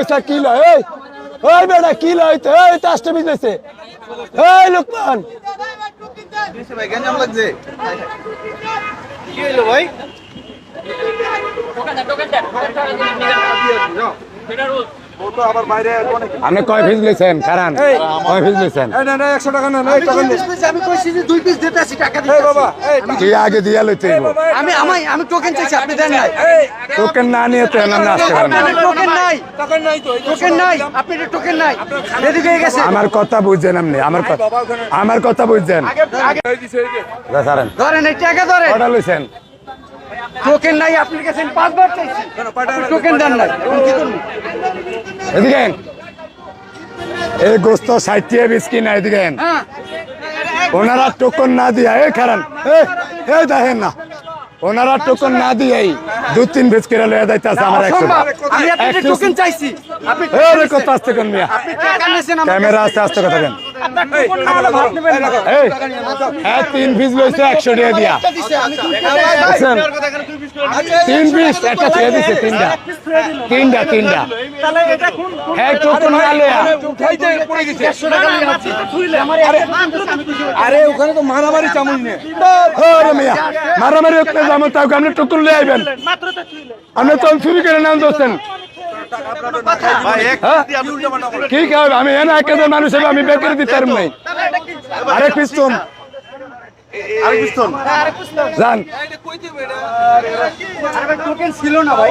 পয়সা কি লয়? এই ওই বেটা কি লয় তো? এই চাষটা বিজনেসে এই লোকমান! ভাই ভাই ও তো আবার বাইরে অনেক আপনি কয় পিস লইছেন? কারণ কয় পিস লইছেন একশো টাকা না টাকা আমি কইছি যে দুই পিস দিতেছি টাকা এই বাবা কি আগে দিয়া লইতে হইব। আমি আমি আমি টোকেন চাইছি আপনি দেন নাই। টোকেন না নিয়ে তো এমন না। আসতে পারেন টোকেন নাই। টোকেন নাই তো টোকেন নাই আপনি টোকেন নাই। এদিকে হয়ে গেছে। আমার কথা বুঝছেন আপনি আমার কথা আমার কথা বুঝছেন। যা। ছাড়েন ধরেন। এই টাকা ধরেন। কটা লইছেন? টোকেন নাই আমি পাঁচবার চাইছি। আপনি টোকেন দেন নাই। কি করব? এদিকে এই গোস্ত ষাটটিয়ে বিস্কি না এদিকে হ্যাঁ। ওনারা টোকন না দিয়া এ কারণ এ দেখেন না। ওনারা টোকন না দিয়েই দু তিন ভেজ করে লয়ে যাইতেছে আমার একশো আমি টোকেন চাইছি। আপনি আসতে কোন মিয়া? ক্যামেরা আস্তে আস্তে কথা কেন হ্যাঁ তিন পিস লইছে একশো টাকা দিয়া। তিন পিস একটা ছেড়ে দিছে তিনটা। তিনটা তিনটা। তাহলে এটা কোন হ্যাঁ টোকন না লইয়া দেড়শো টাকা নিয়ে যাচ্ছি আমার আরে ওখানে তো মারামারি চামুন মারামারি আপনি লয়ে আইবেন? আপনি তো চুরি করে নাম দোষেন কি খাবে আমি এনে একজন মানুষ হবে আমি বেকারি দিতে পারব নাই আরেক পিস্তন আরেক ছিল না ভাই।